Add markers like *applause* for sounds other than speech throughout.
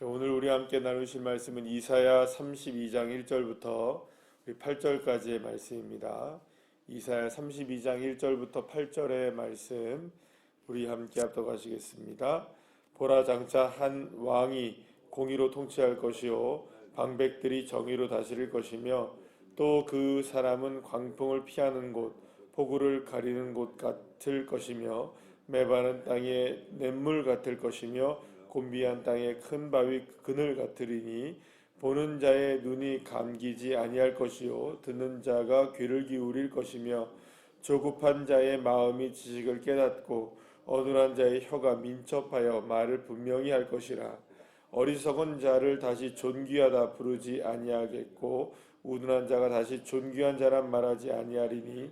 오늘 우리 함께 나누실 말씀은 이사야 32장 1절부터 8절까지의 말씀입니다. 이사야 32장 1절부터 8절의 말씀 우리 함께 합독하시겠습니다. 보라 장차 한 왕이 공의로 통치할 것이요 방백들이 정의로 다스릴 것이며 또 그 사람은 광풍을 피하는 곳 폭우를 가리는 곳 같을 것이며 메바른 땅에 냇물 같을 것이며 곤비한 땅에 큰 바위 그늘 같으리니 보는 자의 눈이 감기지 아니할 것이요 듣는 자가 귀를 기울일 것이며 조급한 자의 마음이 지식을 깨닫고 어눌한 자의 혀가 민첩하여 말을 분명히 할 것이라. 어리석은 자를 다시 존귀하다 부르지 아니하겠고 우둔한 자가 다시 존귀한 자란 말하지 아니하리니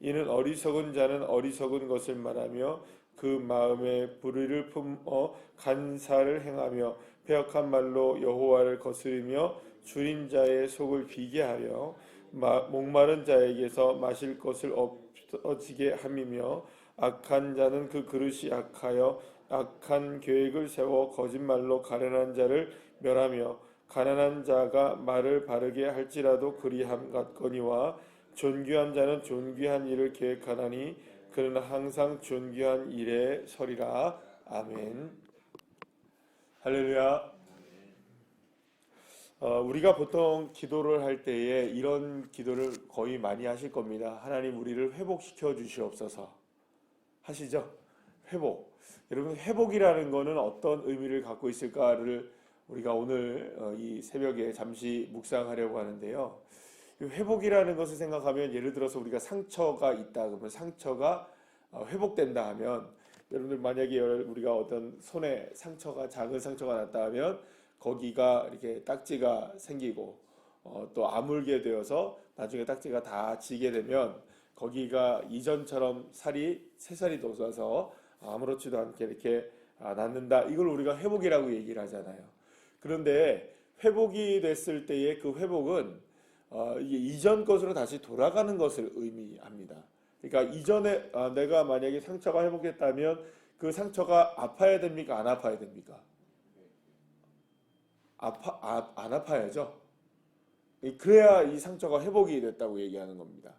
이는 어리석은 자는 어리석은 것을 말하며 그 마음에 불의를 품어 간사를 행하며 배역한 말로 여호와를 거스르며 줄인 자의 속을 비게 하여 마- 목마른 자에게서 마실 것을 없어지게 함이며 악한 자는 그 그릇이 악하여 악한 계획을 세워 거짓말로 가련한 자를 멸하며 가난한 자가 말을 바르게 할지라도 그리함 같거니와 존귀한 자는 존귀한 일을 계획하나니 그는 항상 존귀한 일에 서리라. 아멘. 할렐루야. 어, 우리가 보통 기도를 할 때에 이런 기도를 거의 많이 하실 겁니다. 하나님 우리를 회복시켜 주시옵소서. 하시죠? 회복. 여러분 회복이라는 거는 어떤 의미를 갖고 있을까를 우리가 오늘 어, 이 새벽에 잠시 묵상하려고 하는데요. 이 회복이라는 것을 생각하면 예를 들어서 우리가 상처가 있다 그러면 상처가 어, 회복된다 하면 여러분들 만약에 우리가 어떤 손에 상처가 작은 상처가 났다 하면 거기가 이렇게 딱지가 생기고 어, 또 아물게 되어서 나중에 딱지가 다 지게 되면 거기가 이전처럼 살이 새살이 돋아서 아무렇지도 않게 이렇게 아, 낫는다. 이걸 우리가 회복이라고 얘기를 하잖아요. 그런데 회복이 됐을 때의 그 회복은 어, 이전 것으로 다시 돌아가는 것을 의미합니다. 그러니까 이전에 아, 내가 만약에 상처가 회복됐다면 그 상처가 아파야 됩니까? 안 아파야 됩니까? 아파 아, 안 아파야죠. 그래야 이 상처가 회복이 됐다고 얘기하는 겁니다.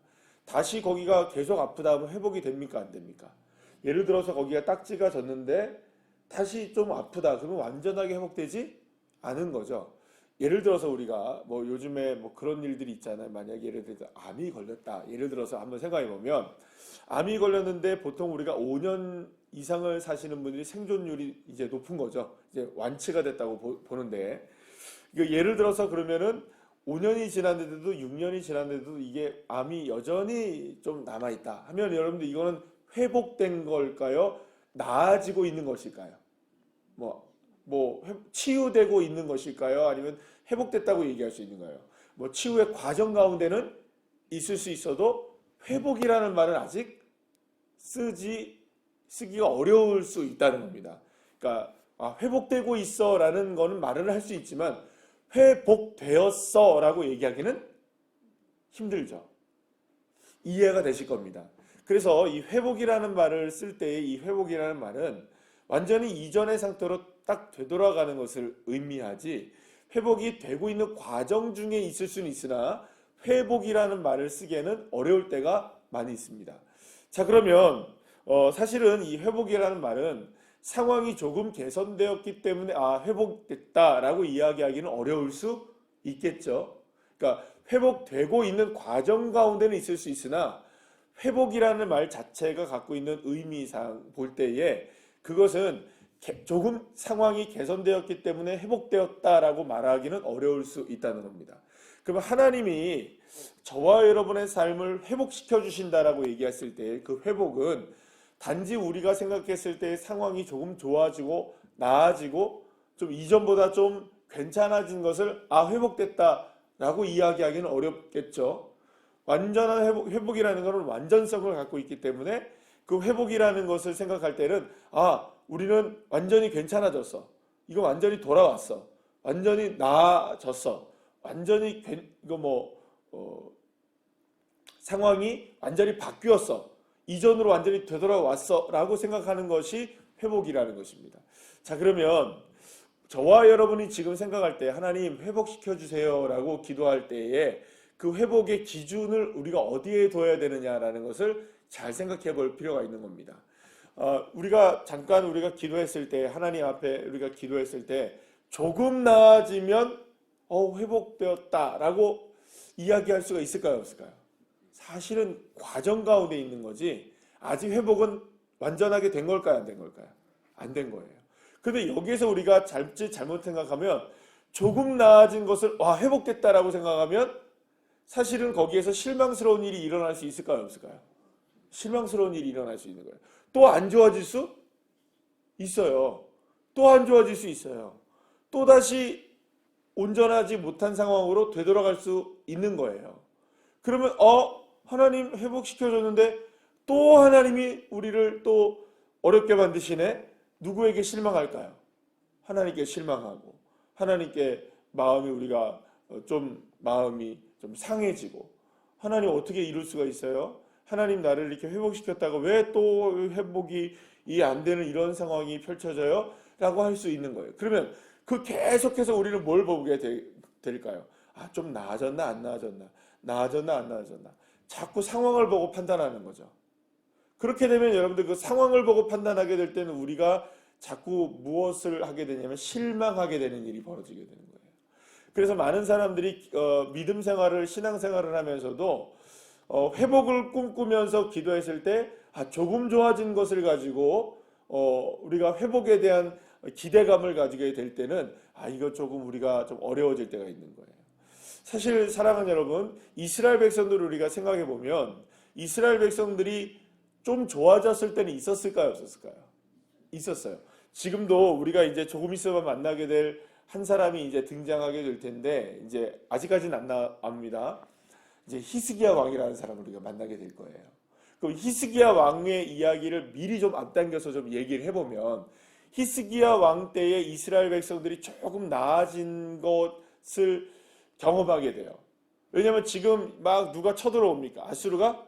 다시 거기가 계속 아프다 하면 회복이 됩니까? 안 됩니까? 예를 들어서 거기가 딱지가 졌는데 다시 좀 아프다 그러면 완전하게 회복되지 않은 거죠. 예를 들어서 우리가 뭐 요즘에 뭐 그런 일들이 있잖아요. 만약에 예를 들어서 암이 걸렸다. 예를 들어서 한번 생각해 보면 암이 걸렸는데 보통 우리가 5년 이상을 사시는 분들이 생존율이 이제 높은 거죠. 이제 완치가 됐다고 보, 이거 예를 들어서 그러면은 5년이 지났는데도 6년이 지났는데도 이게 암이 여전히 좀 남아 있다 하면 여러분들 이거는 회복된 걸까요? 나아지고 있는 것일까요? 뭐, 뭐, 회- 치유되고 있는 것일까요? 아니면 회복됐다고 얘기할 수 있는 거예요? 뭐, 치유의 과정 가운데는 있을 수 있어도 회복이라는 말은 아직 쓰지, 쓰기가 어려울 수 있다는 겁니다. 그러니까, 아, 회복되고 있어 라는 거는 말을 할 수 있지만, 회복되었어 라고 얘기하기는 힘들죠. 이해가 되실 겁니다. 그래서 이 회복이라는 말을 쓸때이 회복이라는 말은 완전히 이전의 상태로 딱 되돌아가는 것을 의미하지 회복이 되고 있는 과정 중에 있을 수는 있으나 회복이라는 말을 쓰기에는 어려울 때가 많이 있습니다. 자, 그러면 어, 사실은 이 회복이라는 말은 상황이 조금 개선되었기 때문에 아, 회복됐다라고 이야기하기는 어려울 수 있겠죠. 그러니까 회복되고 있는 과정 가운데는 있을 수 있으나 회복이라는 말 자체가 갖고 있는 의미상 볼 때에 그것은 개- 조금 상황이 개선되었기 때문에 회복되었다라고 말하기는 어려울 수 있다는 겁니다. 그러면 하나님이 저와 여러분의 삶을 회복시켜 주신다라고 얘기했을 때 그 회복은 단지 우리가 생각했을 때 상황이 조금 좋아지고 나아지고 좀 이전보다 좀 괜찮아진 것을 아 회복됐다라고 이야기하기는 어렵겠죠. 완전한 회복, 회복이라는 것은 완전성을 갖고 있기 때문에 그 회복이라는 것을 생각할 때는 아 우리는 완전히 괜찮아졌어. 이거 완전히 돌아왔어. 완전히 나아졌어. 완전히 괜- 이거 뭐 어, 상황이 완전히 바뀌었어. 이전으로 완전히 되돌아왔어. 라고 생각하는 것이 회복이라는 것입니다. 자, 그러면 저와 여러분이 지금 생각할 때 하나님 회복시켜 주세요라고 기도할 때에 그 회복의 기준을 우리가 어디에 둬야 되느냐라는 것을 잘 생각해 볼 필요가 있는 겁니다. 어, 우리가 잠깐 우리가 기도했을 때 하나님 앞에 우리가 기도했을 때 조금 나아지면 어, 회복되었다라고 이야기할 수가 있을까요, 없을까요? 사실은 과정 가운데 있는 거지 아직 회복은 완전하게 된 걸까요, 안 된 걸까요? 안 된 거예요. 근데 여기에서 우리가 잘지 잘못 생각하면 조금 나아진 것을 와 회복됐다라고 생각하면 사실은 거기에서 실망스러운 일이 일어날 수 있을까요, 없을까요? 실망스러운 일이 일어날 수 있는 거예요. 또 안 좋아질 수 있어요. 또 안 좋아질 수 있어요. 또 다시 온전하지 못한 상황으로 되돌아갈 수 있는 거예요. 그러면 어 하나님 회복시켜 줬는데 또 하나님이 우리를 또 어렵게 만드시네. 누구에게 실망할까요? 하나님께 실망하고 하나님께 마음이 우리가 어, 좀 마음이 좀 상해지고 하나님 어떻게 이룰 수가 있어요? 하나님 나를 이렇게 회복시켰다가 왜 또 회복이 이 안 되는 이런 상황이 펼쳐져요? 라고 할 수 있는 거예요. 그러면 그 계속해서 우리는 뭘 보게 되- 될까요? 아, 좀 나아졌나 안 나아졌나? 나아졌나 안 나아졌나? 자꾸 상황을 보고 판단하는 거죠. 그렇게 되면 여러분들 그 상황을 보고 판단하게 될 때는 우리가 자꾸 무엇을 하게 되냐면 실망하게 되는 일이 벌어지게 되는 거예요. 그래서 많은 사람들이 어, 믿음 생활을 신앙 생활을 하면서도 어, 회복을 꿈꾸면서 기도했을 때 아, 조금 좋아진 것을 가지고 어, 우리가 회복에 대한 기대감을 가지게 될 때는 아 이거 조금 우리가 좀 어려워질 때가 있는 거예요. 사실 사랑하는 여러분, 이스라엘 백성들을 우리가 생각해 보면 이스라엘 백성들이 좀 좋아졌을 때는 있었을까요, 없었을까요? 있었어요. 지금도 우리가 이제 조금 있으면 만나게 될 한 사람이 이제 등장하게 될 텐데 이제 아직까지는 안 나옵니다. 이제 히스기야 왕이라는 사람을 우리가 만나게 될 거예요. 그럼 히스기야 왕의 이야기를 미리 좀 앞당겨서 좀 얘기를 해보면 히스기야 왕 때에 이스라엘 백성들이 조금 나아진 것을 경험하게 돼요. 왜냐하면 지금 막 누가 쳐들어옵니까? 아수르가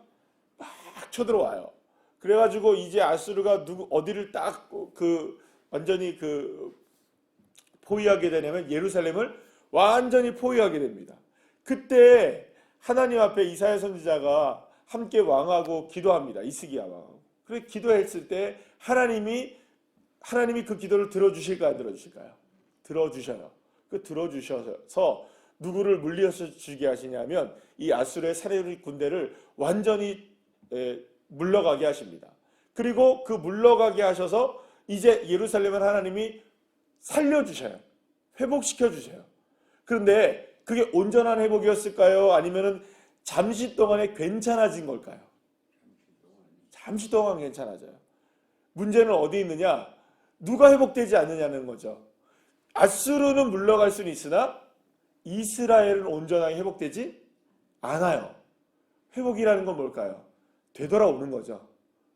막 쳐들어와요. 그래가지고 이제 아수르가 누구 어디를 딱 그 완전히 그 포위하게 되냐면 예루살렘을 완전히 포위하게 됩니다. 그때 하나님 앞에 이사야 선지자가 함께 왕하고 기도합니다. 이스기야 왕하고. 그래 기도했을 때 하나님이 하나님이 그 기도를 들어주실까요? 안 들어주실까요? 들어주셔요. 그 들어주셔서 누구를 물리쳐 주게 하시냐면 이 아수르의 사내리 군대를 완전히 에, 물러가게 하십니다. 그리고 그 물러가게 하셔서 이제 예루살렘을 하나님이 살려주셔요. 회복시켜주셔요. 그런데 그게 온전한 회복이었을까요? 아니면은 잠시 동안에 괜찮아진 걸까요? 잠시 동안 괜찮아져요. 문제는 어디 있느냐? 누가 회복되지 않느냐는 거죠. 아수르는 물러갈 수는 있으나 이스라엘은 온전하게 회복되지 않아요. 회복이라는 건 뭘까요? 되돌아오는 거죠.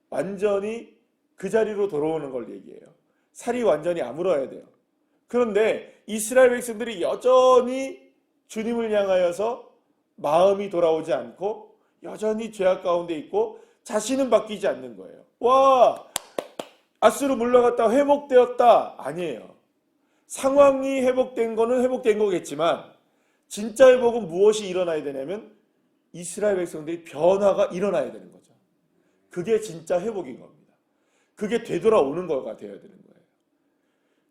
완전히 그 자리로 돌아오는 걸 얘기해요. 살이 완전히 아물어야 돼요. 그런데 이스라엘 백성들이 여전히 주님을 향하여서 마음이 돌아오지 않고 여전히 죄악 가운데 있고 자신은 바뀌지 않는 거예요. 와, 아수르 물러갔다 회복되었다 아니에요. 상황이 회복된 거는 회복된 거겠지만 진짜 회복은 무엇이 일어나야 되냐면 이스라엘 백성들이 변화가 일어나야 되는 거죠. 그게 진짜 회복인 겁니다. 그게 되돌아오는 거가 되어야 되는 거예요.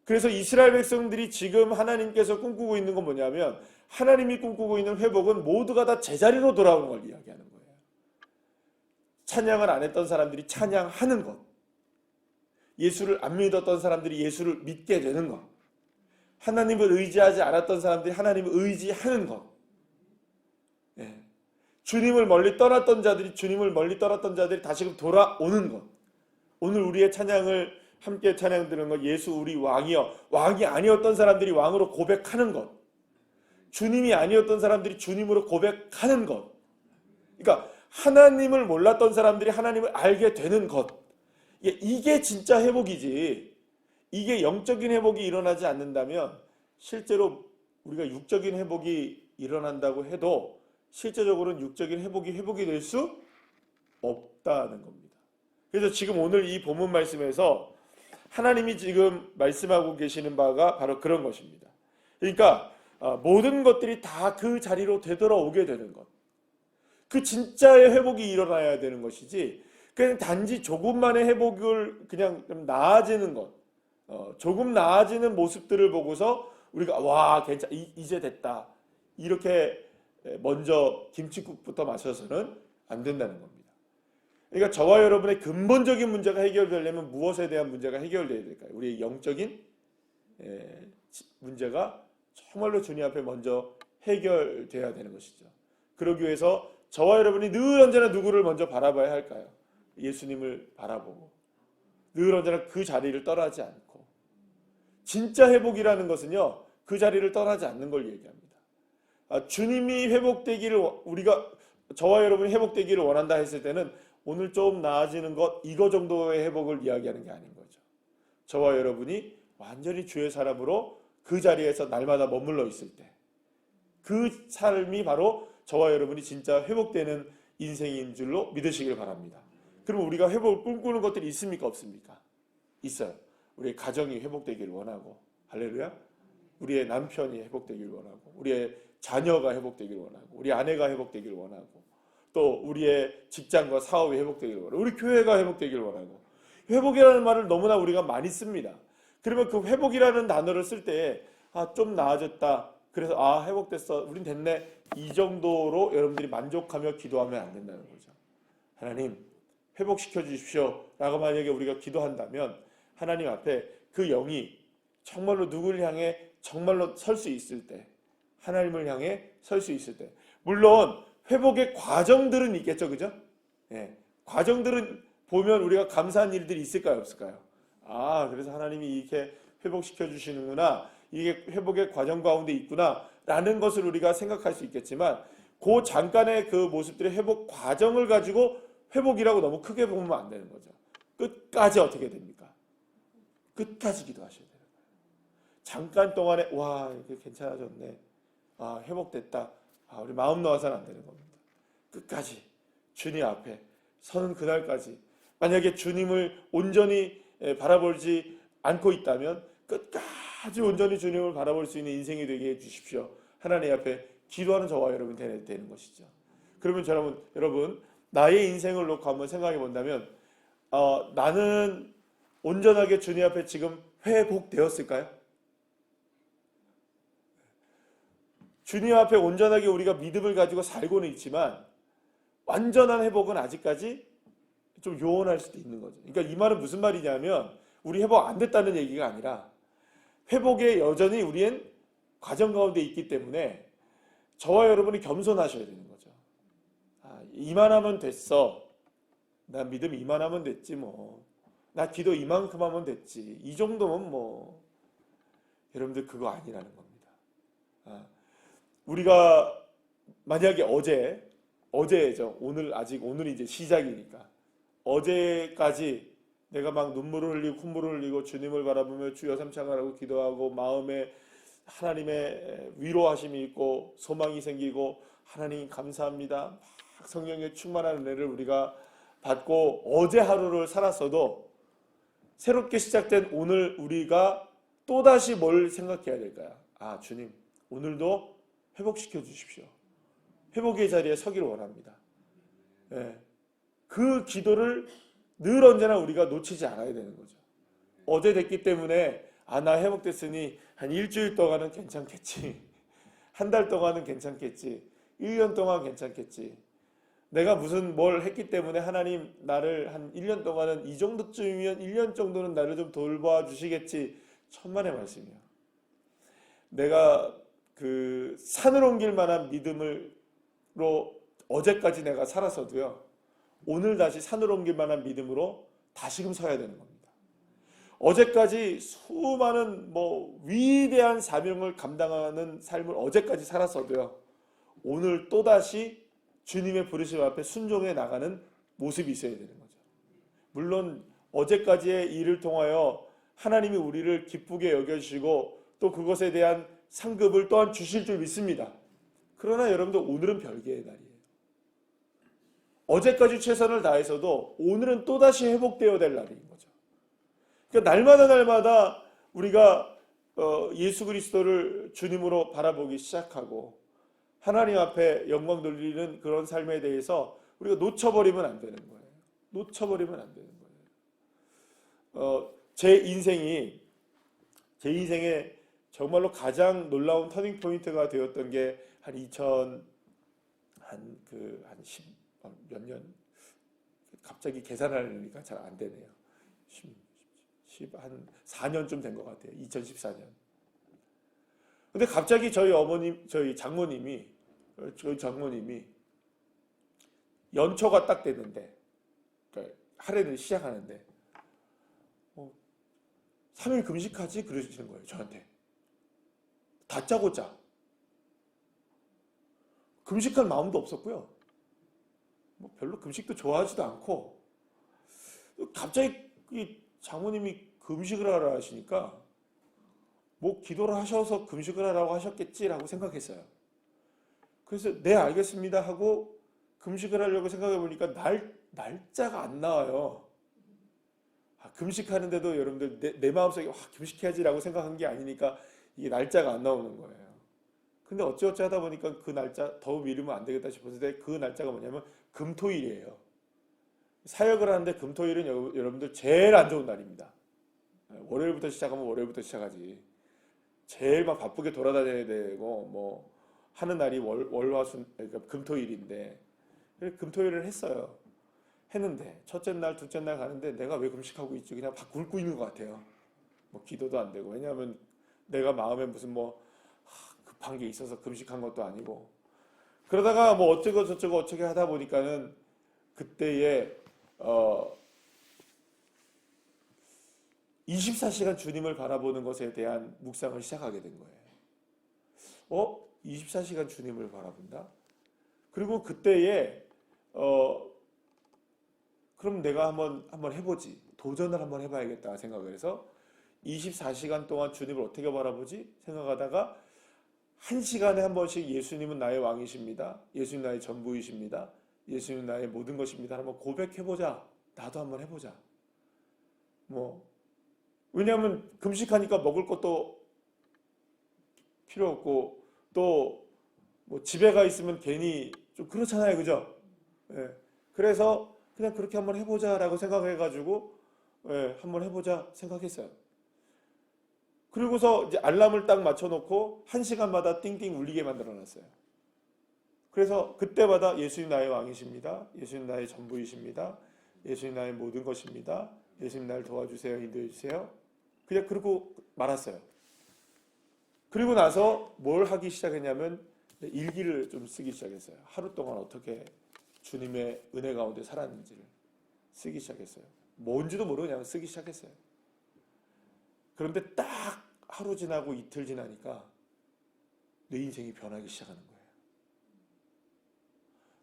그래서 이스라엘 백성들이 지금 하나님께서 꿈꾸고 있는 건 뭐냐면 하나님이 꿈꾸고 있는 회복은 모두가 다 제자리로 돌아오는 걸 이야기하는 거예요. 찬양을 안 했던 사람들이 찬양하는 것. 예수를 안 믿었던 사람들이 예수를 믿게 되는 것. 하나님을 의지하지 않았던 사람들이 하나님을 의지하는 것. 예. 주님을 멀리 떠났던 자들이 주님을 멀리 떠났던 자들이 다시금 돌아오는 것. 오늘 우리의 찬양을 함께 찬양 드리는 것 예수 우리 왕이여 왕이 아니었던 사람들이 왕으로 고백하는 것. 주님이 아니었던 사람들이 주님으로 고백하는 것. 그러니까 하나님을 몰랐던 사람들이 하나님을 알게 되는 것. 이게- 이게 진짜 회복이지. 이게 영적인 회복이 일어나지 않는다면 실제로 우리가 육적인 회복이 일어난다고 해도 실제적으로는 육적인 회복이 회복이 될 수 없다는 겁니다. 그래서 지금 오늘 이 본문 말씀에서 하나님이 지금 말씀하고 계시는 바가 바로 그런 것입니다. 그러니까 어, 모든 것들이 다 그 자리로 되돌아오게 되는 것. 그 진짜의 회복이 일어나야 되는 것이지 그냥 단지 조금만의 회복을 그냥 좀 나아지는 것. 어, 조금 나아지는 모습들을 보고서 우리가 와 괜찮 이, 이제 됐다 이렇게 먼저 김치국부터 마셔서는 안 된다는 겁니다. 그러니까 저와 여러분의 근본적인 문제가 해결되려면 무엇에 대한 문제가 해결돼야 될까요? 우리의 영적인 에, 문제가 정말로 주님 앞에 먼저 해결돼야 되는 것이죠. 그러기 위해서 저와 여러분이 늘 언제나 누구를 먼저 바라봐야 할까요? 예수님을 바라보고 늘 언제나 그 자리를 떠나지 않고 진짜 회복이라는 것은요 그 자리를 떠나지 않는 걸 얘기합니다. 아, 주님이 회복되기를 우리가 저와 여러분이 회복되기를 원한다 했을 때는 오늘 좀 나아지는 것 이거 정도의 회복을 이야기하는 게 아닌 거죠. 저와 여러분이 완전히 주의 사람으로 그 자리에서 날마다 머물러 있을 때 그 삶이 바로 저와 여러분이 진짜 회복되는 인생인 줄로 믿으시길 바랍니다. 그럼 우리가 회복을 꿈꾸는 것들이 있습니까 없습니까? 있어요. 우리의 가정이 회복되기를 원하고 할렐루야. 우리의 남편이 회복되기를 원하고 우리의 자녀가 회복되기를 원하고 우리 아내가 회복되기를 원하고 또 우리의 직장과 사업이 회복되기를 원하고 우리 교회가 회복되기를 원하고 회복이라는 말을 너무나 우리가 많이 씁니다. 그러면 그 회복이라는 단어를 쓸때 아, 좀 나아졌다. 그래서 아, 회복됐어. 우린 됐네. 이 정도로 여러분들이 만족하며 기도하면 안 된다는 거죠. 하나님, 회복시켜 주십시오. 라고 만약에 우리가 기도한다면 하나님 앞에 그 영이 정말로 누구를 향해 정말로 설 수 있을 때 하나님을 향해 설 수 있을 때 물론 회복의 과정들은 있겠죠. 그죠? 예. 과정들은 보면 우리가 감사한 일들이 있을까요? 없을까요? 아, 그래서 하나님이 이렇게 회복시켜 주시는구나. 이게 회복의 과정 가운데 있구나. 라는 것을 우리가 생각할 수 있겠지만 그 잠깐의 그 모습들의 회복 과정을 가지고 회복이라고 너무 크게 보면 안 되는 거죠. 끝까지 어떻게 됩니까? 끝까지 기도하셔야 돼요. 잠깐 동안에 와 이게 괜찮아졌네. 아 회복됐다. 아 우리 마음 놓아서는 안 되는 겁니다. 끝까지 주님 앞에 서는 그날까지 만약에 주님을 온전히 바라보지 않고 있다면 끝까지 온전히 주님을 바라볼 수 있는 인생이 되게 해 주십시오. 하나님 앞에 기도하는 저와 여러분 되는 것이죠. 그러면 여러분 여러분 나의 인생을 놓고 한번 생각해 본다면 어, 나는 온전하게 주님 앞에 지금 회복되었을까요? 주님 앞에 온전하게 우리가 믿음을 가지고 살고는 있지만 완전한 회복은 아직까지 좀 요원할 수도 있는 거죠. 그러니까 이 말은 무슨 말이냐면 우리 회복 안 됐다는 얘기가 아니라 회복에 여전히 우리는 과정 가운데 있기 때문에 저와 여러분이 겸손하셔야 되는 거죠. 아, 이만하면 됐어. 나 믿음 이만하면 됐지 뭐. 나 기도 이만큼 하면 됐지. 이 정도면 뭐. 여러분들 그거 아니라는 겁니다. 아, 우리가 만약에 어제 어제죠. 오늘 아직 오늘 이제 시작이니까 어제까지 내가 막 눈물을 흘리고 콧물을 흘리고 주님을 바라보며 주여 삼창하라고 기도하고 마음에 하나님의 위로하심이 있고 소망이 생기고 하나님 감사합니다. 막 성령의 충만한 은혜를 우리가 받고 어제 하루를 살았어도 새롭게 시작된 오늘 우리가 또다시 뭘 생각해야 될까요? 아, 주님, 오늘도 회복시켜 주십시오. 회복의 자리에 서기를 원합니다. 네. 그 기도를 늘 언제나 우리가 놓치지 않아야 되는 거죠. 어제 됐기 때문에 아, 나 회복됐으니 한 일주일 동안은 괜찮겠지. *laughs* 한 달 동안은 괜찮겠지. 1년 동안 괜찮겠지. 내가 무슨 뭘 했기 때문에 하나님 나를 한 1년 동안은 이 정도쯤이면 1년 정도는 나를 좀 돌봐 주시겠지. 천만의 말씀이야. 내가 그 산을 옮길 만한 믿음으로 어제까지 내가 살았어도요. 오늘 다시 산을 옮길 만한 믿음으로 다시금 서야 되는 겁니다. 어제까지 수많은 뭐 위대한 사명을 감당하는 삶을 어제까지 살았어도요. 오늘 또다시 주님의 부르심 앞에 순종해 나가는 모습이 있어야 되는 거죠. 물론 어제까지의 일을 통하여 하나님이 우리를 기쁘게 여겨주시고 또 그것에 대한 상급을 또한 주실 줄 믿습니다. 그러나 여러분들 오늘은 별개의 날이에요. 어제까지 최선을 다해서도 오늘은 또다시 회복되어야 될 날인 거죠. 그러니까 날마다 날마다 우리가 어, 예수 그리스도를 주님으로 바라보기 시작하고 하나님 앞에 영광 돌리는 그런 삶에 대해서 우리가 놓쳐버리면 안 되는 거예요. 놓쳐버리면 안 되는 거예요. 어, 제 인생이 제 인생에 정말로 가장 놀라운 터닝 포인트가 되었던 게 한 2000, 한 그, 한 10, 몇 년? 갑자기 계산하려니까 잘 안 되네요. 10, 10, 한 4년쯤 된 것 같아요. 2014년. 근데 갑자기 저희 어머님, 저희 장모님이, 저희 장모님이 연초가 딱 됐는데, 그러니까 할애를 시작하는데, 어, 3일 금식하지? 그러시는 거예요, 저한테. 다짜고짜. 금식할 마음도 없었고요. 뭐 별로 금식도 좋아하지도 않고, 갑자기 이 장모님이 금식을 하라 하시니까, 뭐 기도를 하셔서 금식을 하라고 하셨겠지라고 생각했어요. 그래서 네 알겠습니다 하고 금식을 하려고 생각해 보니까 날 날짜가 안 나와요. 아, 금식하는데도 여러분들 내, 내 마음속에 와, 금식해야지라고 생각한 게 아니니까 이게 날짜가 안 나오는 거예요. 근데 어찌어찌 하다 보니까 그 날짜 더 미루면 안 되겠다 싶어서 그 날짜가 뭐냐면 금토일이에요. 사역을 하는데 금토일은 여- 여러분들 제일 안 좋은 날입니다. 월요일부터 시작하면 월요일부터 시작하지. 제일 막 바쁘게 돌아다녀야 되고 뭐 하는 날이 월, 월화수 그러니까 금토일인데 금토일을 했어요. 했는데 첫째 날, 둘째 날 가는데 내가 왜 금식하고 있지? 그냥 막 굶고 있는 것 같아요. 뭐 기도도 안 되고 왜냐하면 내가 마음에 무슨 뭐 하, 급한 게 있어서 금식한 것도 아니고 그러다가 뭐 어쩌고 저쩌고 어쩌게 하다 보니까는 그때에 어 24시간 주님을 바라보는 것에 대한 묵상을 시작하게 된 거예요. 어? 24시간 주님을 바라본다? 그리고 그때에 어 그럼 내가 한번 한번 해보지 도전을 한번 해봐야겠다 생각을 해서 24시간 동안 주님을 어떻게 바라보지 생각하다가 한 시간에 한 번씩 예수님은 나의 왕이십니다. 예수님 나의 전부이십니다. 예수님 나의 모든 것입니다. 한번 고백해보자. 나도 한번 해보자. 뭐 왜냐하면 금식하니까 먹을 것도 필요 없고 또 뭐 집에 가 있으면 괜히 좀 그렇잖아요, 그죠? 예. 그래서 그냥 그렇게 한번 해보자라고 생각해가지고 예, 한번 해보자 생각했어요. 그리고서 이제 알람을 딱 맞춰놓고 한 시간마다 띵띵 울리게 만들어놨어요. 그래서 그때마다 예수님 나의 왕이십니다. 예수님 나의 전부이십니다. 예수님 나의 모든 것입니다. 예수님 나를 도와주세요, 인도해 주세요. 그냥 그러고 말았어요. 그리고 나서 뭘 하기 시작했냐면 일기를 좀 쓰기 시작했어요. 하루 동안 어떻게 주님의 은혜 가운데 살았는지를 쓰기 시작했어요. 뭔지도 모르고 그냥 쓰기 시작했어요. 그런데 딱 하루 지나고 이틀 지나니까 내 인생이 변하기 시작하는 거예요.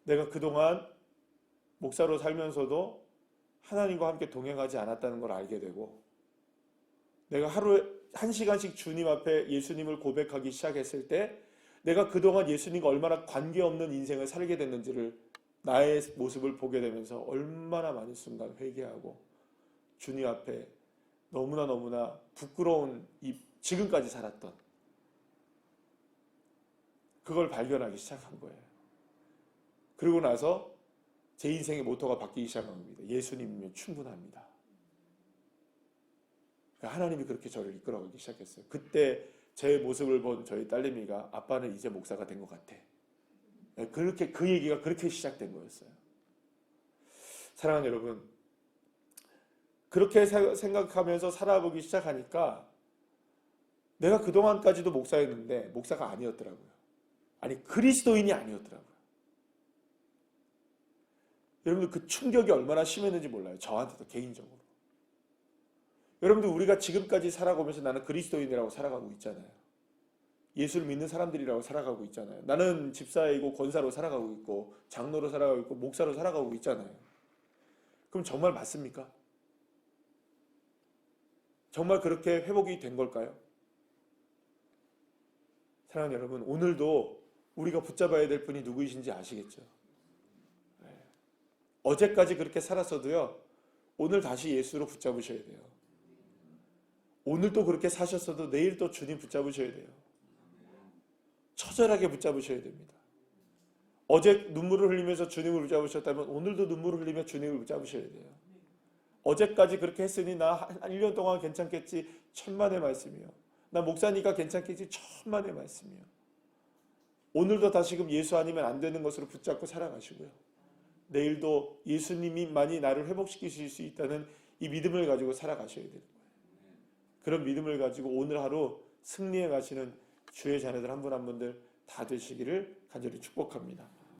내가 그동안 목사로 살면서도 하나님과 함께 동행하지 않았다는 걸 알게 되고 내가 하루에 한 시간씩 주님 앞에 예수님을 고백하기 시작했을 때 내가 그동안 예수님과 얼마나 관계없는 인생을 살게 됐는지를 나의 모습을 보게 되면서 얼마나 많은 순간 회개하고 주님 앞에 너무나 너무나 부끄러운 이 지금까지 살았던 그걸 발견하기 시작한 거예요. 그리고 나서 제 인생의 모토가 바뀌기 시작한 겁니다. 예수님이면 충분합니다. 그러니까 하나님이 그렇게 저를 이끌어가기 시작했어요. 그때 제 모습을 본 저희 딸내미가 아빠는 이제 목사가 된 것 같아. 그렇게 그 얘기가 그렇게 시작된 거였어요. 사랑하는 여러분, 그렇게 사- 생각하면서 살아보기 시작하니까 내가 그동안까지도 목사였는데 목사가 아니었더라고요. 아니 그리스도인이 아니었더라고요. 여러분들 그 충격이 얼마나 심했는지 몰라요. 저한테도 개인적으로. 여러분들 우리가 지금까지 살아가면서 나는 그리스도인이라고 살아가고 있잖아요. 예수를 믿는 사람들이라고 살아가고 있잖아요. 나는 집사이고 권사로 살아가고 있고 장로로 살아가고 있고 목사로 살아가고 있잖아요. 그럼 정말 맞습니까? 정말 그렇게 회복이 된 걸까요? 사랑하는 여러분, 오늘도 우리가 붙잡아야 될 분이 누구이신지 아시겠죠? 네. 어제까지 그렇게 살았어도요, 오늘 다시 예수로 붙잡으셔야 돼요. 오늘도 그렇게 사셨어도 내일 또 주님 붙잡으셔야 돼요. 처절하게 붙잡으셔야 됩니다. 어제 눈물을 흘리면서 주님을 붙잡으셨다면 오늘도 눈물을 흘리며 주님을 붙잡으셔야 돼요. 어제까지 그렇게 했으니 나 1년 동안 괜찮겠지 천만의 말씀이요. 나 목사니까 괜찮겠지 천만의 말씀이요. 오늘도 다시금 예수 아니면 안 되는 것으로 붙잡고 살아가시고요. 내일도 예수님이만이 나를 회복시키실 수 있다는 이 믿음을 가지고 살아가셔야 되는 거예요. 그런 믿음을 가지고 오늘 하루 승리해 가시는 주의 자녀들 한 분한 분들 다 되시기를 간절히 축복합니다.